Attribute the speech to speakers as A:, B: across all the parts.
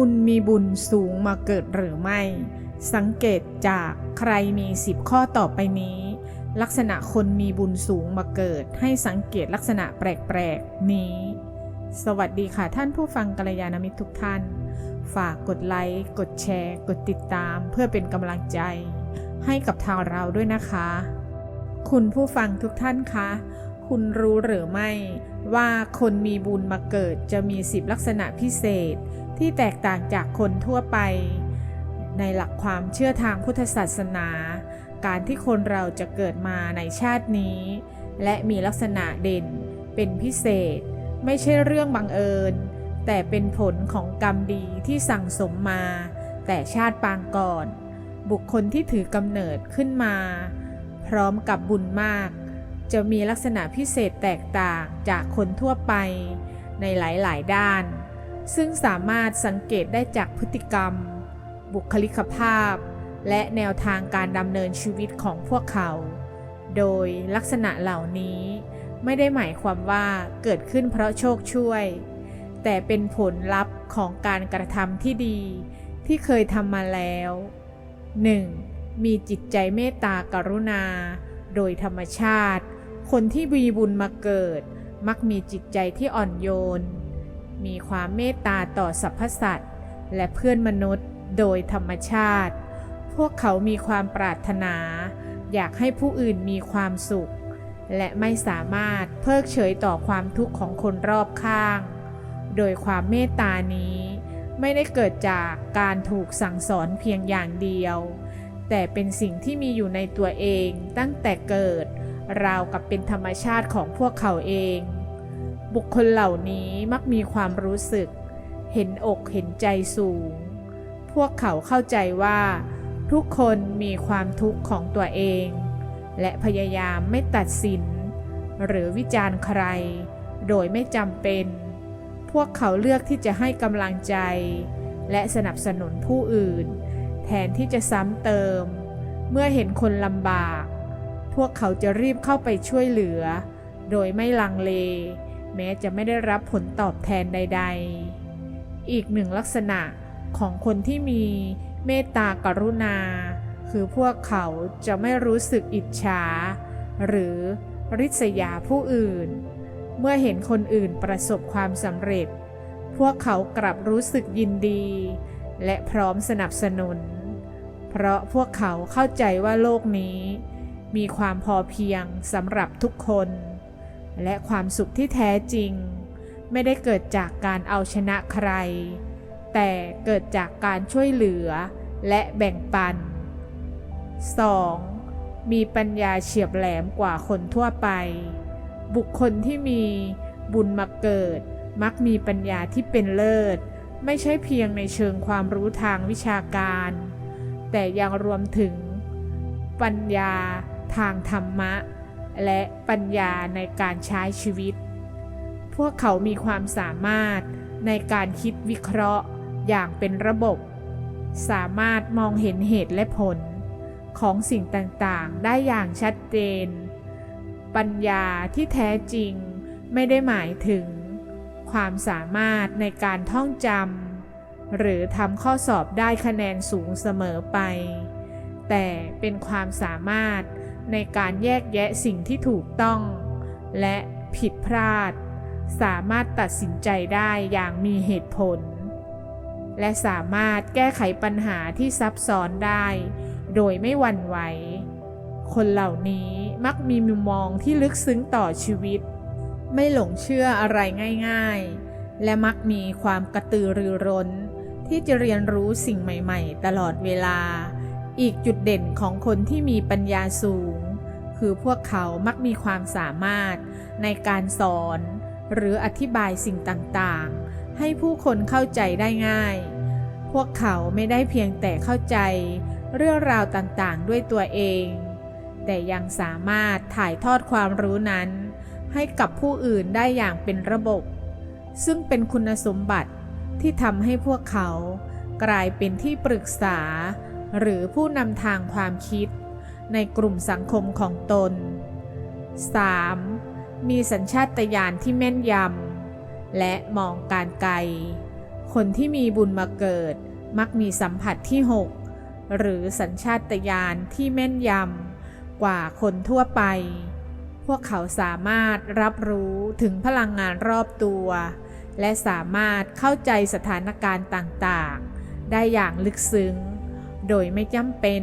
A: คุณมีบุญสูงมาเกิดหรือไม่ สังเกตจากใครมีสิบข้อต่อไปนี้ ลักษณะคนมีบุญสูงมาเกิด ให้สังเกตลักษณะแปลกๆ นี้ สวัสดีค่ะท่านผู้ฟังกัลยาณมิตรทุกท่าน ฝากกดไลค์ กดแชร์ กดติดตาม เพื่อเป็นกำลังใจ ให้กับทางเราด้วยนะคะ คุณผู้ฟังทุกท่านคะคุณรู้หรือไม่ว่าคนมีบุญมาเกิดจะมีสิบลักษณะพิเศษ ที่แตกต่างจากคนทั่วไป ในหลักความเชื่อทางพุทธศาสนา การที่คนเราจะเกิดมาในชาตินี้ และมีลักษณะเด่นเป็นพิเศษ ไม่ใช่เรื่องบังเอิญ แต่เป็นผลของกรรมดีที่สั่งสมมา แต่ชาติปางก่อน บุคคลที่ถือกำเนิดขึ้นมา พร้อมกับบุญมาก จะมีลักษณะพิเศษแตกต่างจากคนทั่วไปในหลาย ๆ ด้าน ซึ่งสามารถสังเกตได้จากพฤติกรรม บุคลิกภาพ และแนวทางการดำเนินชีวิตของพวกเขา โดยลักษณะเหล่านี้ไม่ได้หมายความว่าเกิดขึ้นเพราะโชคช่วย แต่เป็นผลลัพธ์ของการกระทำที่ดีที่เคยทำมาแล้ว 1. มีจิตใจเมตตากรุณา โดยธรรมชาติ คนที่มีบุญมาเกิด มักมีจิตใจที่อ่อนโยน มีความเมตตาต่อสรรพสัตว์และเพื่อนมนุษย์โดยธรรมชาติ พวกเขามีความปรารถนา อยากให้ผู้อื่นมีความสุข และไม่สามารถเพิกเฉยต่อความทุกข์ของคนรอบข้าง โดยความเมตตานี้ไม่ได้เกิดจากการถูกสั่งสอนเพียงอย่างเดียว แต่เป็นสิ่งที่มีอยู่ในตัวเองตั้งแต่เกิด ราวกับเป็นธรรมชาติของพวกเขาเอง บุคคลเหล่านี้มักมีความรู้สึก เห็นอกเห็นใจสูง พวกเขาเข้าใจว่า ทุกคนมีความทุกข์ของตัวเอง และพยายามไม่ตัดสิน หรือวิจารณ์ใคร โดยไม่จำเป็น พวกเขาเลือกที่จะให้กำลังใจ และสนับสนุนผู้อื่น แทนที่จะซ้ำเติม เมื่อเห็นคนลำบาก พวกเขาจะรีบเข้าไปช่วยเหลือ โดยไม่ลังเล แม้จะไม่ได้รับผลตอบแทนใด ๆ อีกหนึ่งลักษณะของคนที่มีเมตตากรุณา คือพวกเขาจะไม่รู้สึกอิจฉา หรือริษยาผู้อื่น เมื่อเห็นคนอื่นประสบความสำเร็จ พวกเขากลับรู้สึกยินดี และพร้อมสนับสนุน เพราะพวกเขาเข้าใจว่าโลกนี้ มีความพอเพียงสำหรับทุกคน และความสุขที่แท้จริง ไม่ได้เกิดจากการเอาชนะใคร แต่เกิดจากการช่วยเหลือและแบ่งปัน 2. มีปัญญาเฉียบแหลมกว่าคนทั่วไป บุคคลที่มีบุญมาเกิด มักมีปัญญาที่เป็นเลิศ ไม่ใช่เพียงในเชิงความรู้ทางวิชาการ แต่ยังรวมถึง ปัญญาทางธรรมะ และปัญญาในการใช้ชีวิต พวกเขามีความสามารถในการคิดวิเคราะห์อย่างเป็นระบบ สามารถมองเห็นเหตุและผลของสิ่งต่างๆ ได้อย่างชัดเจน ปัญญาที่แท้จริงไม่ได้หมายถึง ความสามารถในการท่องจำหรือทำข้อสอบได้คะแนนสูงเสมอไป แต่เป็นความสามารถ ในการแยกแยะสิ่งที่ถูกต้อง และผิดพลาด สามารถตัดสินใจได้อย่างมีเหตุผล และสามารถแก้ไขปัญหาที่ซับซ้อนได้ โดยไม่หวั่นไหว คนเหล่านี้มักมีมุมมองที่ลึกซึ้งต่อชีวิต ไม่หลงเชื่ออะไรง่าย ๆ และมักมีความกระตือรือร้น ที่จะเรียนรู้สิ่งใหม่ ๆ ตลอดเวลา อีกจุดเด่นของคนที่มีปัญญาสูง คือพวกเขามักมีความสามารถในการสอน หรืออธิบายสิ่งต่างๆ ให้ผู้คนเข้าใจได้ง่าย พวกเขาไม่ได้เพียงแต่เข้าใจ เรื่องราวต่างๆ ด้วยตัวเอง แต่ยังสามารถถ่ายทอดความรู้นั้น ให้กับผู้อื่นได้อย่างเป็นระบบ ซึ่งเป็นคุณสมบัติที่ทำให้พวกเขากลายเป็นที่ปรึกษา หรือผู้นำทางความคิด ในกลุ่มสังคมของตน 3. มีสัญชาตญาณที่แม่นยำ และมองการไกล คนที่มีบุญมาเกิด มักมีสัมผัสที่ 6 หรือสัญชาตญาณที่แม่นยำ กว่าคนทั่วไป พวกเขาสามารถรับรู้ถึงพลังงานรอบตัว และสามารถเข้าใจสถานการณ์ต่างๆ ได้อย่างลึกซึ้ง โดยไม่จำเป็น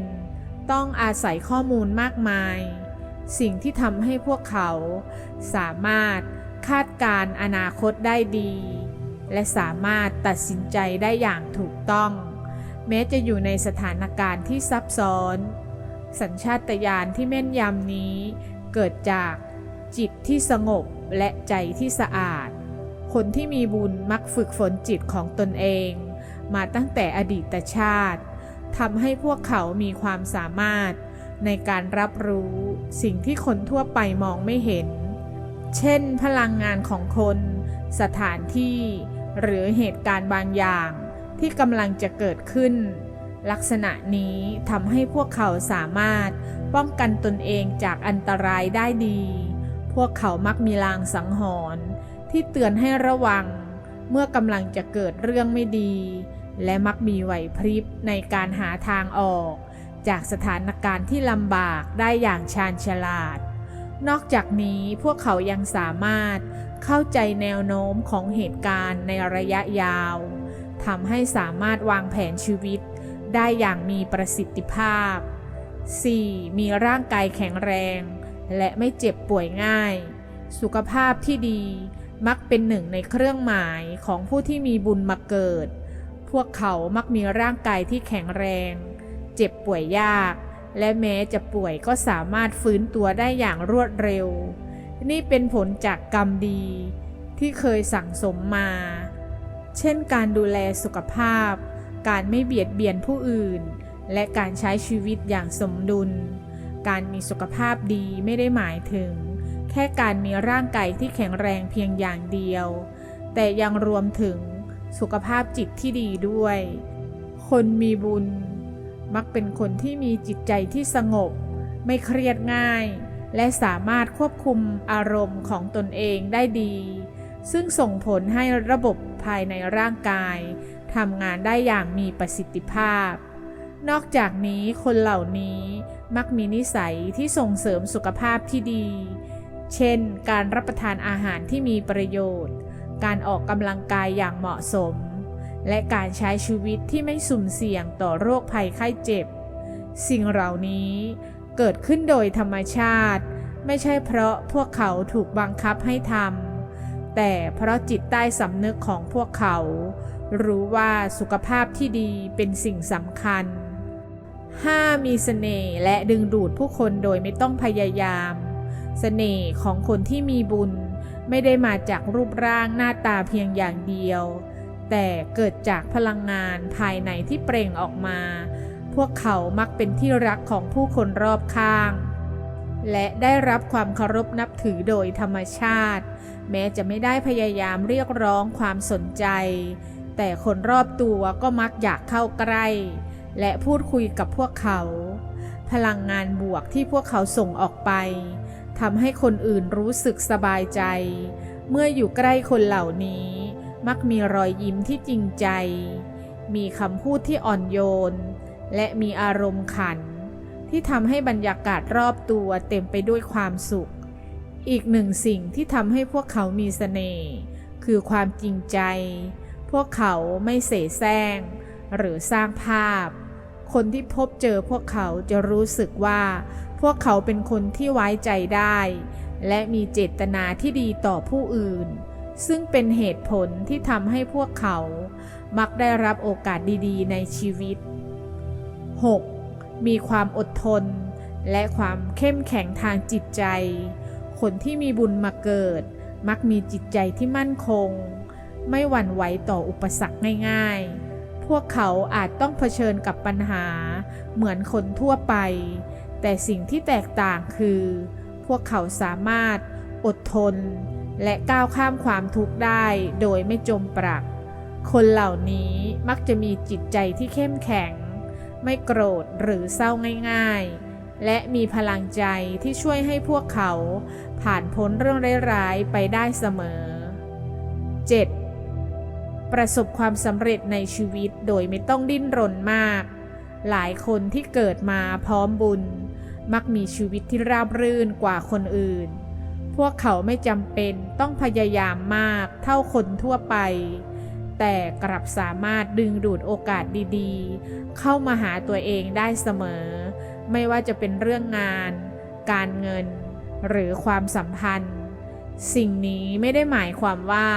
A: ต้องอาศัยข้อมูลมากมาย สิ่งที่ทำให้พวกเขา สามารถคาดการณ์อนาคตได้ดี และสามารถตัดสินใจได้อย่างถูกต้อง แม้จะอยู่ในสถานการณ์ที่ซับซ้อน สัญชาตญาณที่แม่นยำนี้ เกิดจากจิตที่สงบและใจที่สะอาด คนที่มีบุญมักฝึกฝนจิตของตนเอง มาตั้งแต่อดีตชาติ ทำให้พวกเขามีความสามารถในการรับรู้สิ่งที่คนทั่วไปมองไม่เห็น เช่น พลังงานของคน สถานที่ หรือเหตุการณ์บางอย่างที่กำลังจะเกิดขึ้น ลักษณะนี้ทำให้พวกเขาสามารถป้องกันตนเองจากอันตรายได้ดี พวกเขามักมีลางสังหรณ์ที่เตือนให้ระวัง เมื่อกำลังจะเกิดเรื่องไม่ดี และมักมีไหวพริบในการหาทางออก จากสถานการณ์ที่ลำบากได้อย่างชาญฉลาด นอกจากนี้พวกเขายังสามารถเข้าใจแนวโน้มของเหตุการณ์ในระยะยาวทำให้สามารถวางแผนชีวิตได้อย่างมีประสิทธิภาพ 4. มีร่างกายแข็งแรง และไม่เจ็บป่วยง่าย สุขภาพที่ดีมักเป็นหนึ่งในเครื่องหมายของผู้ที่มีบุญมาเกิด พวกเขามักมีร่างกายที่แข็งแรง เจ็บป่วยยาก และแม้จะป่วยก็สามารถฟื้นตัวได้อย่างรวดเร็ว นี่เป็นผลจากกรรมดี ที่เคยสั่งสมมา เช่นการดูแลสุขภาพ การไม่เบียดเบียนผู้อื่น และการใช้ชีวิตอย่างสมดุล การมีสุขภาพดีไม่ได้หมายถึง แค่การมีร่างกายที่แข็งแรงเพียงอย่างเดียว แต่ยังรวมถึง สุขภาพจิตที่ดีด้วย คนมีบุญ มักเป็นคนที่มีจิตใจที่สงบ ไม่เครียดง่าย และสามารถควบคุมอารมณ์ของตนเองได้ดี ซึ่งส่งผลให้ระบบภายในร่างกายทำงานได้อย่างมีประสิทธิภาพ นอกจากนี้คนเหล่านี้มักมีนิสัยที่ส่งเสริมสุขภาพที่ดี เช่น การรับประทานอาหารที่มีประโยชน์ การออกกำลังกายอย่างเหมาะสม และการใช้ชีวิตที่ไม่สุ่มเสี่ยงต่อโรคภัยไข้เจ็บ สิ่งเหล่านี้เกิดขึ้นโดยธรรมชาติ ไม่ใช่เพราะพวกเขาถูกบังคับให้ทำแต่เพราะจิตใต้สำนึกของพวกเขา รู้ว่าสุขภาพที่ดีเป็นสิ่งสำคัญ 5. มีเสน่ห์และดึงดูดผู้คนโดยไม่ต้องพยายามเสน่ห์ของคนที่มีบุญ ไม่ได้มาจากรูปร่างหน้าตาเพียงอย่างเดียว แต่เกิดจากพลังงานภายในที่เปล่งออกมา พวกเขามักเป็นที่รักของผู้คนรอบข้าง และได้รับความเคารพนับถือโดยธรรมชาติ แม้จะไม่ได้พยายามเรียกร้องความสนใจ แต่คนรอบตัวก็มักอยากเข้าใกล้ และพูดคุยกับพวกเขา พลังงานบวกที่พวกเขาส่งออกไป ทำให้คนอื่นรู้สึกสบายใจ เมื่ออยู่ใกล้คนเหล่านี้ มักมีรอยยิ้มที่จริงใจ มีคำพูดที่อ่อนโยน และมีอารมณ์ขัน ที่ทำให้บรรยากาศรอบตัวเต็มไปด้วยความสุข อีกหนึ่งสิ่งที่ทำให้พวกเขามีเสน่ห์คือความจริงใจ พวกเขาไม่เสแสร้ง หรือสร้างภาพ คนที่พบเจอพวกเขาจะรู้สึกว่า พวกเขาเป็นคนที่ไว้ใจได้ และมีเจตนาที่ดีต่อผู้อื่น ซึ่งเป็นเหตุผลที่ทำให้พวกเขา มักได้รับโอกาสดีๆ ในชีวิต 6. มีความอดทน และความเข้มแข็งทางจิตใจ คนที่มีบุญมาเกิด มักมีจิตใจที่มั่นคง ไม่หวั่นไหวต่ออุปสรรคง่ายๆ พวกเขาอาจต้องเผชิญกับปัญหา เหมือนคนทั่วไป แต่สิ่งที่แตกต่างคือ พวกเขาสามารถอดทน และก้าวข้ามความทุกข์ได้โดยไม่จมปลัก คนเหล่านี้มักจะมีจิตใจที่เข้มแข็ง ไม่โกรธหรือเศร้าง่ายๆ และมีพลังใจที่ช่วยให้พวกเขาผ่านพ้นเรื่องร้ายๆไปได้เสมอ 7. ประสบความสำเร็จในชีวิตโดยไม่ต้องดิ้นรนมาก หลายคนที่เกิดมาพร้อมบุญ มักมีชีวิตที่ราบรื่นกว่าคนอื่น พวกเขาไม่จำเป็นต้องพยายามมากเท่าคนทั่วไป แต่กลับสามารถดึงดูดโอกาสดีๆ เข้ามาหาตัวเองได้เสมอ ไม่ว่าจะเป็นเรื่องงาน การเงิน หรือความสัมพันธ์ สิ่งนี้ไม่ได้หมายความว่า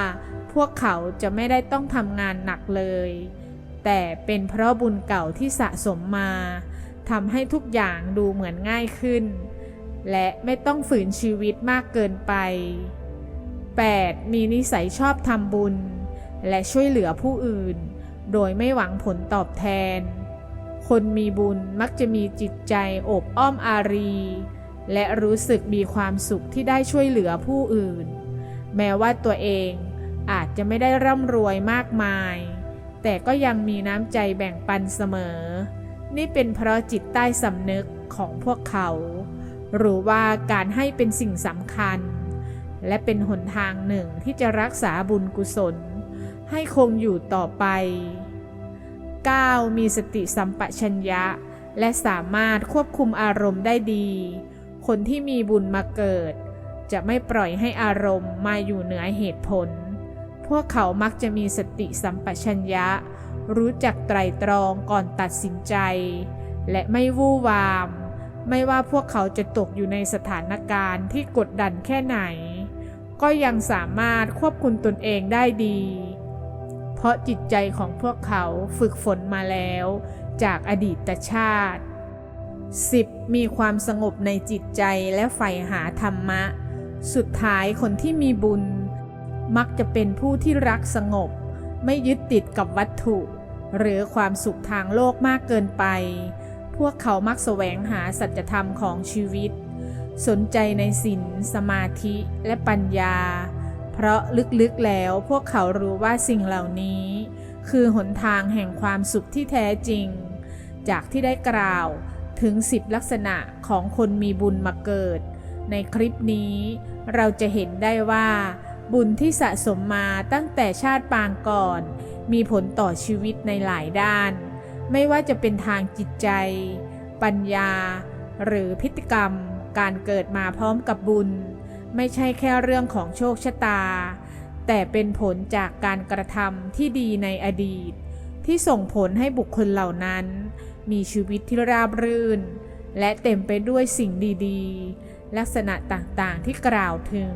A: พวกเขาจะไม่ได้ต้องทำงานหนักเลย แต่เป็นเพราะบุญเก่าที่สะสมมา ทำให้ทุกอย่างดูเหมือนง่ายขึ้น และไม่ต้องฝืนชีวิตมากเกินไป 8. มีนิสัยชอบทำบุญ และช่วยเหลือผู้อื่น โดยไม่หวังผลตอบแทน คนมีบุญมักจะมีจิตใจอบอ้อมอารี และรู้สึกมีความสุขที่ได้ช่วยเหลือผู้อื่น แม้ว่าตัวเองอาจจะไม่ได้ร่ำรวยมากมาย แต่ก็ยังมีน้ำใจแบ่งปันเสมอ นี่เป็นเพราะจิตใต้สำนึกของพวกเขาหรือว่าการให้เป็นสิ่งสำคัญ และเป็นหนทางหนึ่งที่จะรักษาบุญกุศล ให้คงอยู่ต่อไป 9. มีสติสัมปชัญญะ และสามารถควบคุมอารมณ์ได้ดี คนที่มีบุญมาเกิด จะไม่ปล่อยให้อารมณ์มาอยู่เหนือเหตุผล พวกเขามักจะมีสติสัมปชัญญะ รู้จักไตรตรองก่อนตัดสินใจ และไม่วู่วาม ไม่ว่าพวกเขาจะตกอยู่ในสถานการณ์ที่กดดันแค่ไหน ก็ยังสามารถควบคุมตนเองได้ดี เพราะจิตใจของพวกเขาฝึกฝนมาแล้วจากอดีตชาติ 10. มีความสงบในจิตใจและใฝ่หาธรรมะ สุดท้ายคนที่มีบุญ มักจะเป็นผู้ที่รักสงบ ไม่ยึดติดกับวัตถุ หรือความสุขทางโลกมากเกินไป พวกเขามักแสวงหาสัจธรรมของชีวิต สนใจในศีลสมาธิและปัญญา เพราะลึกๆแล้วพวกเขารู้ว่าสิ่งเหล่านี้ คือหนทางแห่งความสุขที่แท้จริง จากที่ได้กล่าวถึง10ลักษณะของคนมีบุญมาเกิด ในคลิปนี้เราจะเห็นได้ว่า บุญที่สะสมมาตั้งแต่ชาติปางก่อน มีผลต่อชีวิตในหลายด้าน ไม่ว่าจะเป็นทางจิตใจ ปัญญา หรือพฤติกรรม การเกิดมาพร้อมกับบุญ ไม่ใช่แค่เรื่องของโชคชะตา แต่เป็นผลจากการกระทำที่ดีในอดีต ที่ส่งผลให้บุคคลเหล่านั้น มีชีวิตที่ราบรื่น และเต็มไปด้วยสิ่งดีๆ ลักษณะต่างๆที่กล่าวถึง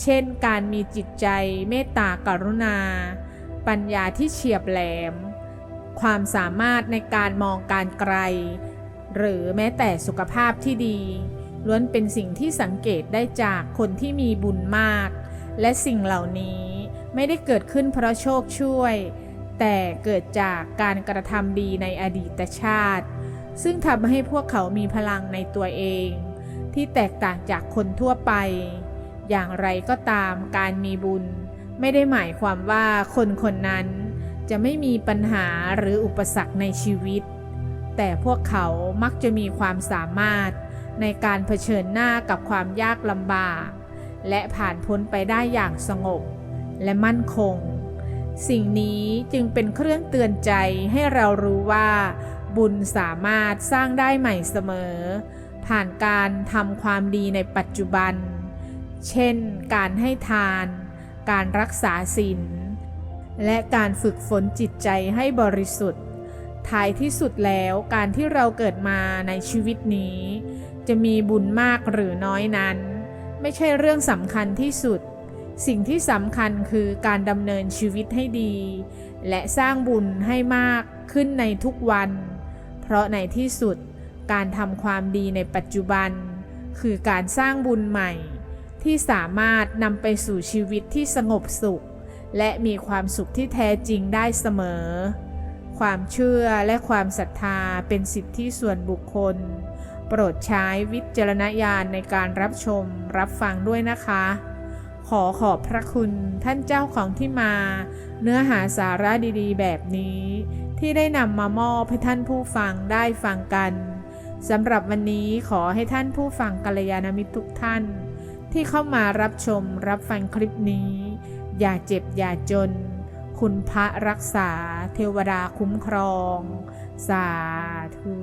A: เช่นการมีจิตใจเมตตากรุณา ปัญญาที่เฉียบแหลม ความสามารถในการมองการไกล หรือแม้แต่สุขภาพที่ดี ล้วนเป็นสิ่งที่สังเกตได้จากคนที่มีบุญมาก และสิ่งเหล่านี้ไม่ได้เกิดขึ้นเพราะโชคช่วย แต่เกิดจากการกระทำดีในอดีตชาติ ซึ่งทำให้พวกเขามีพลังในตัวเอง ที่แตกต่างจากคนทั่วไป อย่างไรก็ตามการมีบุญ ไม่ได้หมายความว่าคนคนนั้นจะไม่มีปัญหาหรืออุปสรรคในชีวิต แต่พวกเขามักจะมีความสามารถในการเผชิญหน้ากับความยากลำบาก และผ่านพ้นไปได้อย่างสงบและมั่นคง สิ่งนี้จึงเป็นเครื่องเตือนใจให้เรารู้ว่า บุญสามารถสร้างได้ใหม่เสมอ ผ่านการทำความดีในปัจจุบัน เช่น การให้ทาน การรักษาศีล และการฝึกฝนจิตใจให้บริสุทธิ์ ท้ายที่สุดแล้วการที่เราเกิดมาในชีวิตนี้ จะมีบุญมากหรือน้อยนั้น ไม่ใช่เรื่องสำคัญที่สุด สิ่งที่สำคัญคือการดำเนินชีวิตให้ดี และสร้างบุญให้มากขึ้นในทุกวัน เพราะในที่สุดการทำความดีในปัจจุบัน คือการสร้างบุญใหม่ ที่สามารถนำไปสู่ชีวิตที่สงบสุข และมีความสุขที่แท้จริงได้เสมอ ความเชื่อและความศรัทธาเป็นสิทธิส่วนบุคคล โปรดใช้วิจารณญาณในการรับชมรับฟังด้วยนะคะ ขอขอบพระคุณท่านเจ้าของที่มา เนื้อหาสาระดีๆ แบบนี้ ที่ได้นำมามอบให้ท่านผู้ฟังได้ฟังกันสำหรับวันนี้ขอให้ท่านผู้ฟังกัลยาณมิตรทุกท่าน ที่เข้ามารับชมรับฟังคลิปนี้ อย่าเจ็บอย่าจน คุณพระรักษาเทวดาคุ้มครอง สาธุ